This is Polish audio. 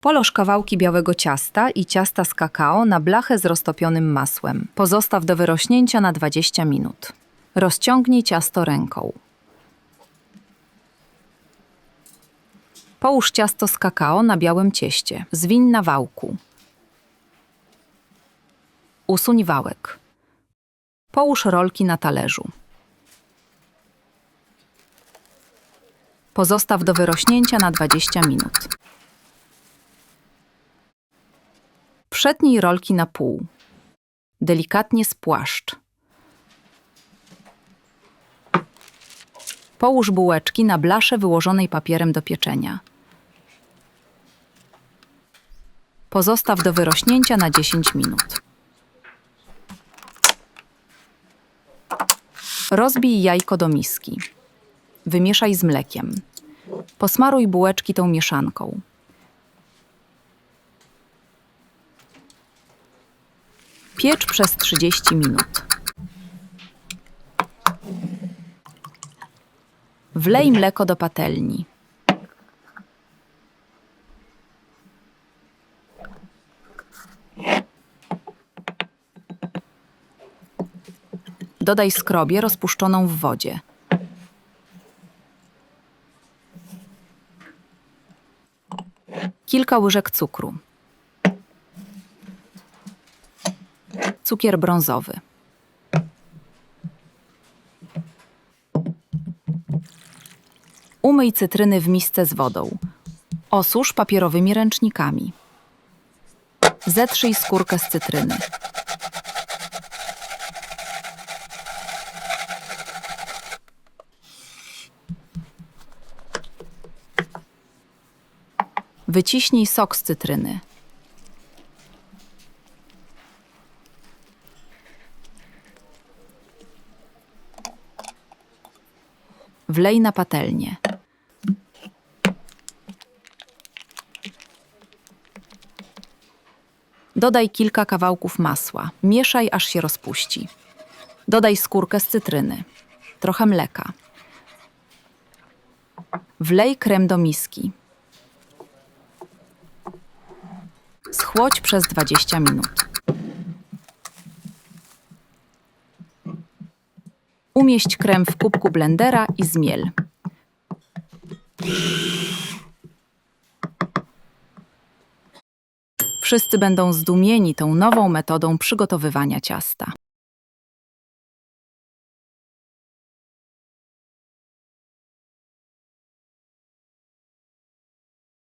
Poloż kawałki białego ciasta i ciasta z kakao na blachę z roztopionym masłem. Pozostaw do wyrośnięcia na 20 minut. Rozciągnij ciasto ręką. Połóż ciasto z kakao na białym cieście. Zwiń na wałku. Usuń wałek. Połóż rolki na talerzu. Pozostaw do wyrośnięcia na 20 minut. Przetnij rolki na pół. Delikatnie spłaszcz. Połóż bułeczki na blasze wyłożonej papierem do pieczenia. Pozostaw do wyrośnięcia na 10 minut. Rozbij jajko do miski. Wymieszaj z mlekiem. Posmaruj bułeczki tą mieszanką. Piecz przez 30 minut. Wlej mleko do patelni. Dodaj skrobię rozpuszczoną w wodzie. Kilka łyżek cukru. Cukier brązowy. Umyj cytryny w misce z wodą. Osusz papierowymi ręcznikami. Zetrzyj skórkę z cytryny. Wyciśnij sok z cytryny. Wlej na patelnię. Dodaj kilka kawałków masła. Mieszaj, aż się rozpuści. Dodaj skórkę z cytryny. Trochę mleka. Wlej krem do miski. Schłodź przez 20 minut. Umieść krem w kubku blendera i zmiel. Wszyscy będą zdumieni tą nową metodą przygotowywania ciasta.